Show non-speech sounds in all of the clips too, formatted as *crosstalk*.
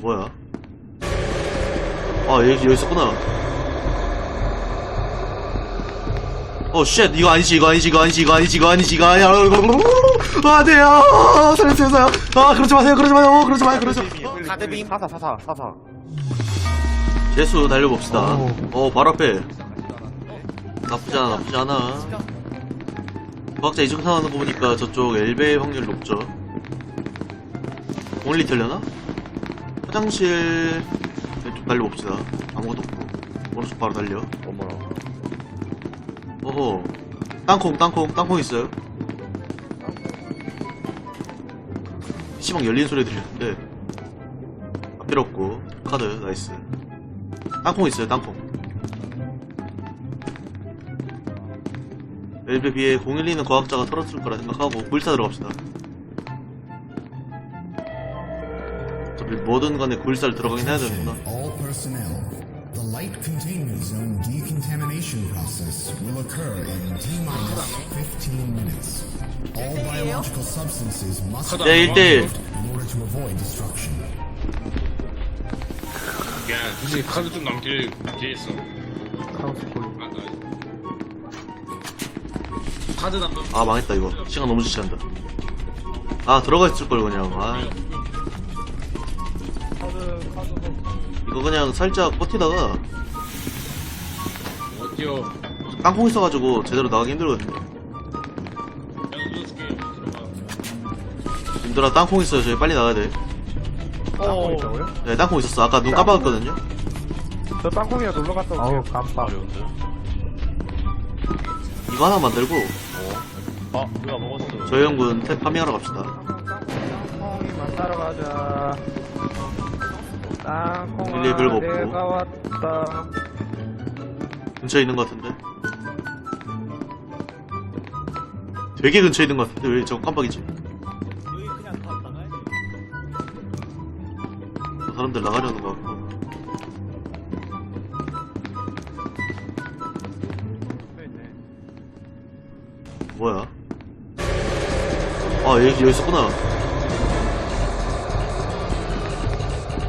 뭐야? 아, 여기, 여기 있었구나. 어, 쉣, 이거 아니지, 이거 아니지, 이거 아니지, 이거 아니지, 이거 아니지, 이거 아니야. 아, 네, 아, 살려주세요, 살려주세요. 아, 그러지 마세요, 그러지 마요, 그러지 마요, 그러지 마요. 가드빔 사사 사사 사사 재수 달려봅시다. 어, 바로 앞에. 나쁘지 않아, 나쁘지 않아. 과학자 이중 상하는 거 보니까 저쪽 엘베의 확률 높죠. 올리 털려나? 화장실 왼쪽 달려봅시다. 아무것도 없고. 오른쪽 바로 달려. 어머나 어허. 땅콩, 땅콩, 땅콩 있어요? 시방 열린 소리 들리는데. 아, 필요 없고. 카드, 나이스. 땅콩 있어요, 땅콩. 엘베 비에 012는 과학자가 털었을 거라 생각하고 굴사 들어갑시다. 뭐든 간에 굴사를 들어가긴 해야 되는구나. All personnel. The light containment zone decontamination process will occur in T minus 15 minutes. All biological substances must be 네, 1대1. in order to avoid destruction. 야, 굳이 카드 좀 남길 뒤에 있어. 카우스 콜 아, 나. 카드 남겨. 아, 망했다, 이거. 시간 너무 지체한다. 아, 들어가 있을 걸, 그냥. 아. 이거 그냥 살짝 버티다가 어디요? 땅콩 있어가지고 제대로 나가기 힘들거든요. 님들아, 땅콩 있어요. 저희 빨리 나가야 돼. 땅콩 있다고요? 네, 땅콩 있었어. 아까 눈 깜빡했거든요. 저 땅콩이가 놀러 갔다 올게요 아우 깜빡 이거 하나 만들고, 아 누가 먹었어 저희 형군 탭 파밍하러 갑시다. 땅콩이 만나러 가자 땅콩아 일일이 별거 없고. 내가 왔다 근처에 있는 것 같은데. 되게 근처에 있는 것 같은데, 왜 저거 깜빡이지? 저 사람들 나가려는 것 같고. 뭐야? 아, 여기, 여기 있었구나.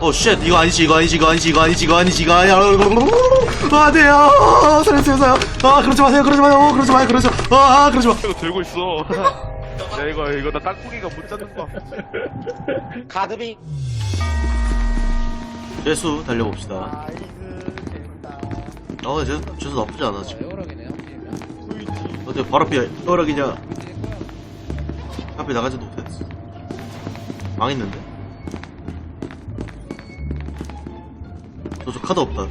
어, 쉣, 이거 아니지, 이거 아니지, 이거 아니지, 이거 아니지, 이거 아니지, 이거 아니야. 아, 네, 아, 살려주세요, 살려. 아, 그러지 마세요, 그러지 마요, 그러지 마요, 그러지 마. 아, 아, 그러지 마. 이거 들고 있어 *laughs* 야 이거 이거 나 땅콩이가 못 잡는 거 가드빔 재수 달려봅시다. 어, 재, 재수 나쁘지 않아, 지금. 어때, 바로 앞에 떠락이냐. 앞에 나가지도 못했어. 망했는데? 저쪽 카드 없다.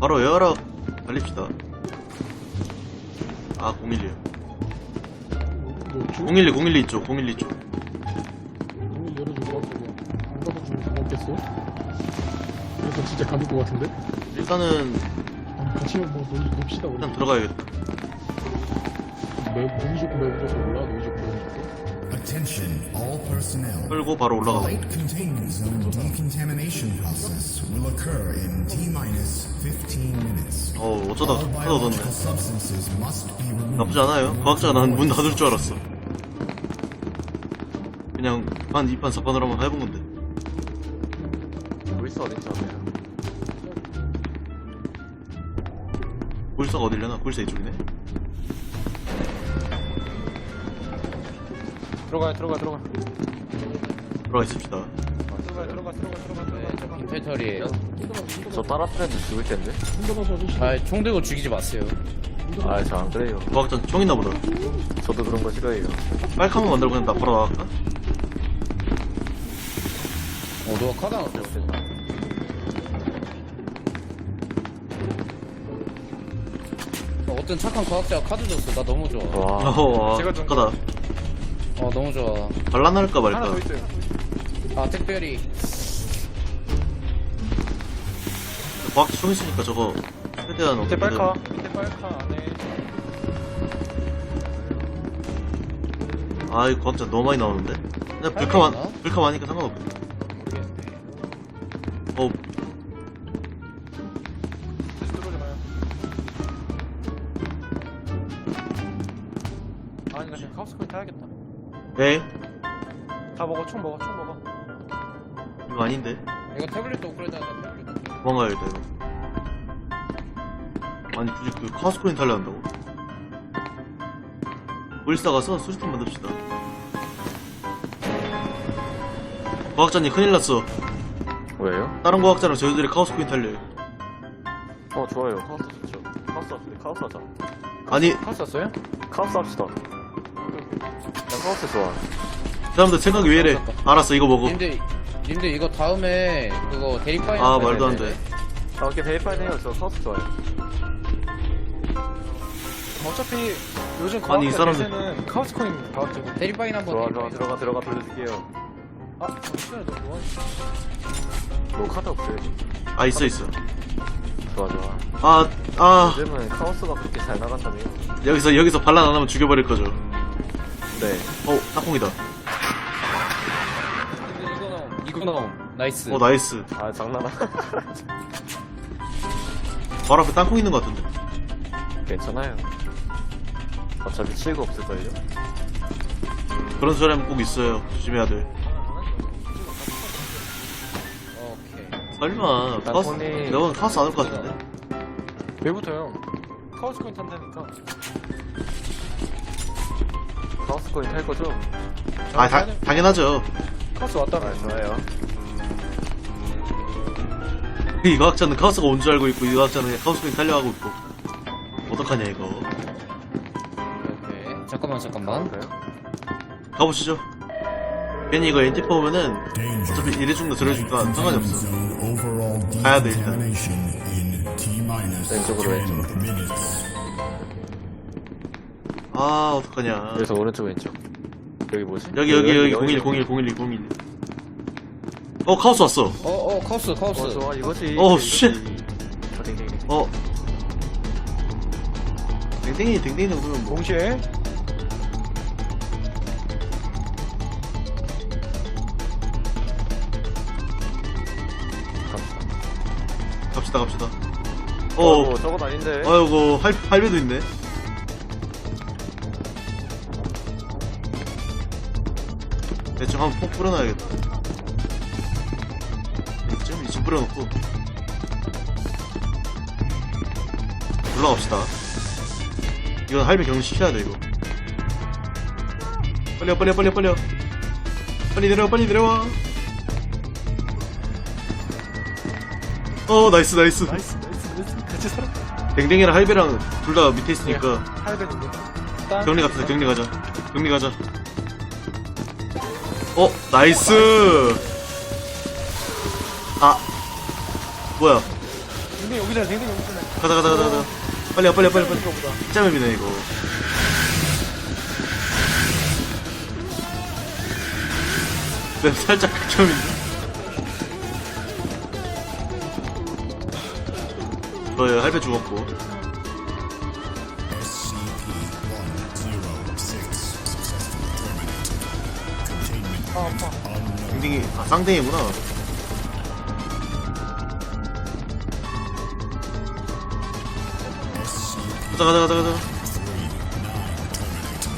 바로 에어락 달립시다. 아, 012요. 012, 012 쪽, 012 쪽. 문을 열어주고 안 닫아주면 고맙겠어? 그래서 진짜 가볼 것 같은데? 일단은, 아, 같이 뭐 놀이 봅시다 우리 일단 들어가야겠다. 매, 몸이 좋고 매부져서 몰라 좋고 끌고 바로 올라가고. light containment zone decontamination process will occur in T minus 15 minutes. 어, 어쩌다 카드 얻었네. 나쁘지 않아요. 과학자가 난 문 닫을 줄 알았어. 그냥 판 2판 4판으로 한번 해본 건데. 굴사 어딨잖아요 굴사가 어딜려나? 굴사 이쪽이네. 들어가 들어가 들어가 들어가 있읍시다. 들어가 들어가 들어가 들어가 인펜터리에요. 저 따라트렌드 죽을 텐데 문 닫아서 아저씨 아, 총 들고 죽이지 마세요. 아 저 안 그래요 과학자 총 있나 보다. 저도 그런 거 싫어해요 거 만들고 그냥 나 바로 나갈까? 어, 누가 카드 하나 줬어. 어, 어떤 착한 과학자가 카드 줬어. 나 너무 좋아. 와 어, 아, 제가 좀- 착하다. 어, 너무 좋아. 반란할까 하나 말까. 더 있어요 아, 특별히. 과학자 총 있으니까 저거 최대한 밑에 어떻게든 빨카 밑에 빨카 안에 아, 이 과학자 너무 많이 나오는데. 그냥 불카만 있나? 불카만하니까 상관없겠다. 타야겠다 네? 다 먹어 총 먹어 총 먹어. 이거 아닌데? 이거 태블릿도 업그레이드 하자 태블릿 도망가야겠다 이거 아니 굳이 그 카우스코인 탈려 한다고? 물사 가서 수리탄 만듭시다. 과학자님 큰일 났어. 왜요? 다른 과학자랑 저희들이 카우스코인 탈려요 어 좋아요. 카우스 좋죠. 카우스 합시다 카우스 하자 아니 카스 왔어요? 카우스 합시다. 난 카우스 좋아. 사람들 생각이 왜 이래? 알았어 이거 먹어 님들 님들 이거 다음에 그거 대립파이 아 말도 안돼. 자 오케이 베이파인 해요. 저 카우스 좋아요. 어차피 요즘 아니, 이 과학자 사람들- 대세는 카우스 코인 과학자고. 대립파이 한번 좋아 좋아. 들어가 들어가 돌려줄게요. 아, 잠시만요. 너 뭐? 뭐 카드 없어요 아 있어 있어. 좋아 좋아. 아 아. 요즘은 카오스가 그렇게 잘 나간다며. 여기서 여기서 반란 안 하면 죽여버릴 거죠 네. 어 땅콩이다. 님들 이거 나옴 이거 나옴 나이스. 어 나이스. 아 장난아. *laughs* 바로 앞에 땅콩 있는 거 같은데. 괜찮아요. 어차피 칠구 없을걸요? 그런 하면 꼭 있어요. 조심해야 돼. 오케이. 설마 카우스 땅콩이- 내가 카우스 안 올 것 같은데? 왜부터요? 카우스 코인 탄다니까. 카오스 코인 탈 거죠? 아 다, 당연하죠 카우스 왔다가. 아 좋아요 이 과학자는 카우스가 온 줄 알고 있고 이 과학자는 그냥 카우스코인 탈려하고 있고 어떡하냐 이거 오케이 잠깐만 잠깐만 그래요? 가보시죠 괜히 이거 엔티퍼 오면은 Danger. 어차피 이래 죽나 저래 죽나 상관이 없어 가야 돼, 일단. 왼쪽으로, 10 왼쪽으로. 아 어떡하냐. 그래서 오른쪽 왼쪽. 여기 뭐지? 여기 여기 여기 01 01 01 01어 카우스 왔어. 어 어 카우스 카우스. 어 좋아 이거지. 어, 이거지. 쉣. 아, 딩딩딩. 어. 댕댕이 댕댕이 정도면 뭐. 동시에. 갑시다. 갑시다 어 어. 저건 아닌데. 아이고 할, 할배도 있네 대충 한번 폭 뿌려놔야겠다. 이쯤 이쯤 뿌려놓고. 올라갑시다. 이건 할배 격리시켜야 돼 이거. 빨리 와 빨리 와 빨리 와 빨리 와 빨리 내려와 빨리 내려와. 어 나이스 나이스. 나이스, 나이스, 나이스. 같이 살았다. 댕댕이랑 할배랑 둘 다 밑에 있으니까. 할배인데. 격리 갑시다 격리 가자. 격리 가자 어 나이스. 아 뭐야? 근데 여기다, 댕댕 여기다. 가자 가자 가자 가자. 빨리 와 빨리 와 빨리 와, 빨리. 짬맵이네 이거. 맵 살짝 극혐인데? 뭐예요 할배 죽었고 아파. unknown. 댕댕이 아 쌍댕이구나. 가자 가자 가자 가자.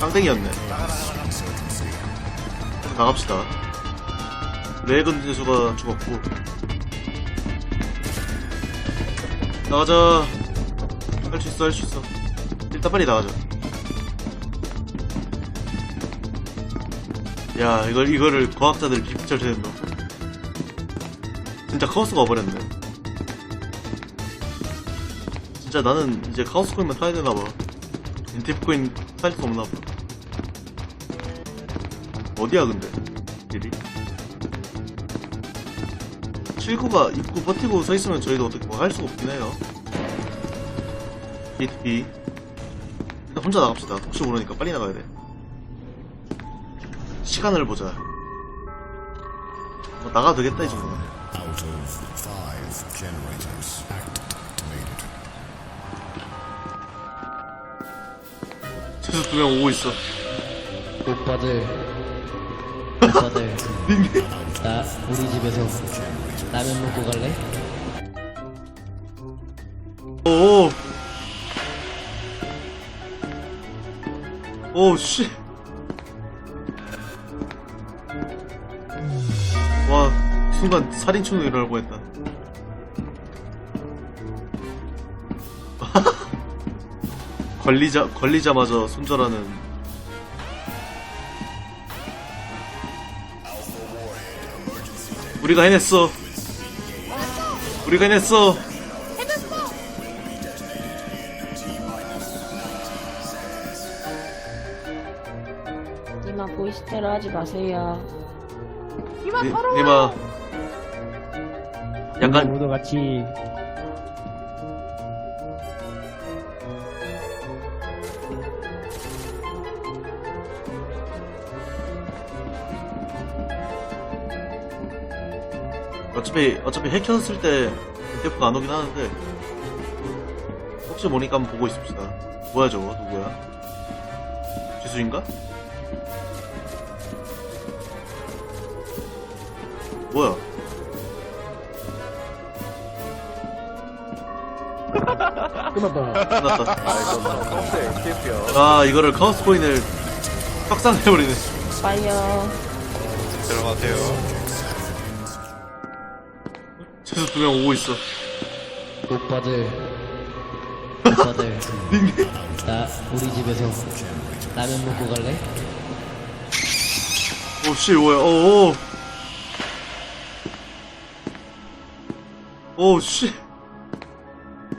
쌍댕이였네. 나갑시다. 레이건 대수가 죽었고. 나가자. 할 수 있어 할 수 있어. 일단 빨리 나가자 야 이걸 이거를 과학자들 되는 거 진짜 카오스가 와버렸네. 진짜 나는 이제 카오스 코인만 타야 되나봐. 인티프 코인 탈수 없나봐. 어디야 근데? 길이? 7구가 입구 버티고 서 있으면 저희도 어떻게 뭐 할 수가 없긴 해요. B2B 일단 혼자 나갑시다. 혹시 모르니까 빨리 나가야 돼 시간을 보자 뭐 나가도 되겠다 이 정도면 Out of five generators activated. 최소 두명 오고 있어 오빠들 오빠들 *laughs* 나 우리 집에서 라면 먹고 갈래? 오. 오, 씨. 순간 살인충이 일어날 뻔했다. *laughs* 걸리자 걸리자마자 손절하는. 우리가 해냈어. 우리가 해냈어. 니마 보이스테로 하지 마세요. 니, 니마 약간 모두 같이 어차피 어차피 핵 켰을 때 데프가 안 오긴 하는데 혹시 모니까 한번 보고 있읍시다. 뭐야 저거? 누구야? 지수인가? 뭐야 끝났다. 끝났다. 아이고 컨셉 KP요. 아 이거를 카우스 코인을 확산해버리네. 빠이요. 들어가세요. 최소 두 명 오고 있어. 오빠들. 오빠들. *laughs* 나 우리 집에서 라면 먹고 갈래? 오씨 뭐야. 어어 오씨